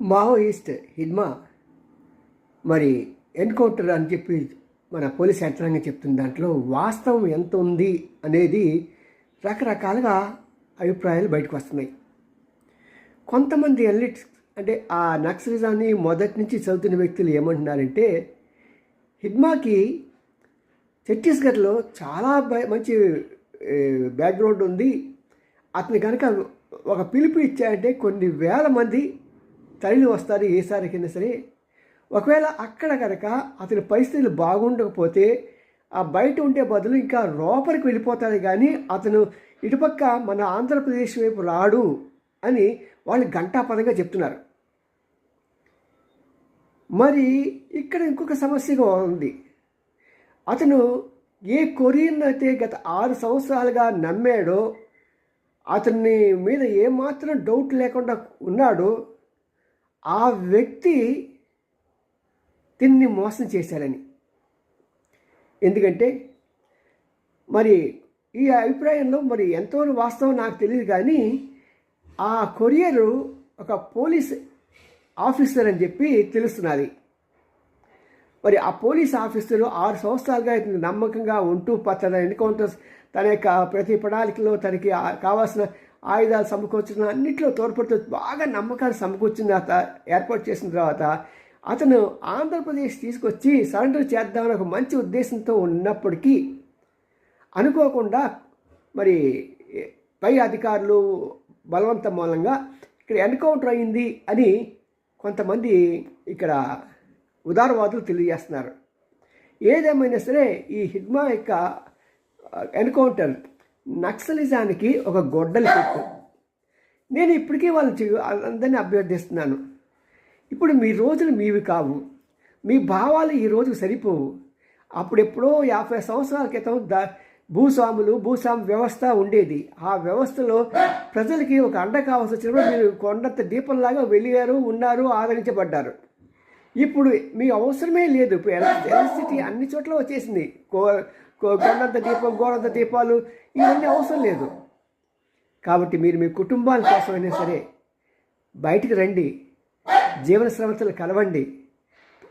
Maoist Hidma మరి encounter అని చెప్పి మన పోలీస్ యంత్రాంగం చెప్తున్న దాంట్లో వాస్తవం ఎంత ఉంది అనేది రకరకాలుగా అభిప్రాయాలు బయటకు వస్తున్నాయి. కొంతమంది ఎలిట్స్ అంటే ఆ నక్సలిజాన్ని మొదటి నుంచి చదువుతున్న వ్యక్తులు ఏమంటున్నారంటే హిడ్మాకి ఛత్తీస్గఢ్లో చాలా మంచి బ్యాక్గ్రౌండ్ ఉంది. అతని కనుక ఒక పిలుపు ఇచ్చారంటే కొన్ని వేల మంది తరలి వస్తారు ఏసారికైనా సరే. ఒకవేళ అక్కడ కనుక అతని పరిస్థితులు బాగుండకపోతే ఆ బయట ఉండే బదులు ఇంకా లోపలికి వెళ్ళిపోతాడు కానీ అతను ఇటుపక్క మన ఆంధ్రప్రదేశ్ వైపు రాడు అని వాళ్ళు గంటాపదంగా చెప్తున్నారు. మరి ఇక్కడ ఇంకొక సమస్యగా ఉంది. అతను ఏ కొరియన్ అయితే గత ఆరు సంవత్సరాలుగా నమ్మాడో అతని మీద ఏమాత్రం డౌట్ లేకుండా ఉన్నాడో ఆ వ్యక్తి తిన్ని మోసం చేశారని. ఎందుకంటే మరి ఈ అభిప్రాయంలో మరి ఎంతో వాస్తవం నాకు తెలియదు కానీ ఆ కొరియరు ఒక పోలీస్ ఆఫీసర్ అని చెప్పి తెలుస్తున్నది. మరి ఆ పోలీస్ ఆఫీసర్ ఆరు సంవత్సరాలుగా నమ్మకంగా ఉంటూ ప- తన ఎన్కౌంటర్స్ తన యొక్క ప్రతి ప్రణాళికలో తనకి కావాల్సిన ఆయుధాలు సమకూర్చిన అన్నింటిలో తోడ్పడుతూ బాగా నమ్మకాలు సమకూర్చిన తర్వాత ఏర్పాటు చేసిన తర్వాత అతను ఆంధ్రప్రదేశ్ తీసుకొచ్చి సరెండర్ చేద్దామని ఒక మంచి ఉద్దేశంతో ఉన్నప్పటికీ అనుకోకుండా మరి పై అధికారులు బలవంతం మూలంగా ఇక్కడ ఎన్కౌంటర్ అయింది అని కొంతమంది ఇక్కడ ఉదారవాదులు తెలియజేస్తున్నారు. ఏదేమైనా సరే ఈ హిడ్మా యొక్క ఎన్కౌంటర్ నక్సలిజానికి ఒక గొడ్డలి పెట్టు. నేను ఇప్పటికీ వాళ్ళు అందరినీ అభ్యర్థిస్తున్నాను. ఇప్పుడు మీ రోజులు మీవి కావు. మీ భావాలు ఈ రోజు సరిపోవు. అప్పుడెప్పుడో యాభై సంవత్సరాల క్రితం ద భూస్వాములు భూస్వామి వ్యవస్థ ఉండేది. ఆ వ్యవస్థలో ప్రజలకి ఒక అండ కావాల్సి వచ్చినప్పుడు మీరు కొండంత దీపంలాగా వెలిగారు ఉన్నారు ఆదరించబడ్డారు. ఇప్పుడు మీ అవసరమే లేదు. ఇప్పుడు ఎలక్ట్రిసిటీ అన్ని చోట్ల వచ్చేసింది. కో- కొండంత దీపం గోడంత దీపాలు ఇవన్నీ అవసరం లేదు. కాబట్టి మీరు మీ కుటుంబాల కోసమైనా సరే బయటికి రండి జీవన శ్రమతలు కలవండి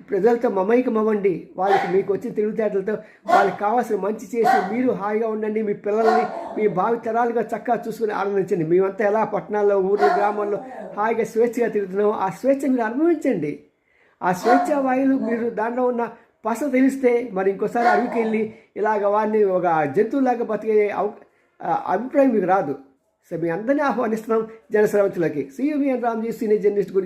ప్రజలతో మమైకం అవ్వండి వాళ్ళకి మీకు వచ్చిన తెలివితేటలతో వాళ్ళకి కావాల్సిన మంచి చేసి మీరు హాయిగా ఉండండి మీ పిల్లల్ని మీ భావి తరాలుగా చక్కగా చూసుకుని ఆనందించండి. మేమంతా ఎలా పట్టణాల్లో ఊర్లో గ్రామాల్లో హాయిగా స్వేచ్ఛగా తిరుగుతున్నామో ఆ స్వేచ్ఛ మీరు అనుభవించండి. ఆ స్వేచ్ఛ వాయులు మీరు దాంట్లో ఉన్న పస తెలిస్తే మరి ఇంకోసారి అడవికి వెళ్ళి ఇలాగ వాడిని ఒక జంతువులాగా బతికే అవ- అభిప్రాయం మీకు రాదు. సో మీ అందరినీ ఆహ్వానిస్తున్నాం జనశ్రవంతులకి సియువి రామ్జీ సీనియర్ జర్నలిస్ట్ గురించి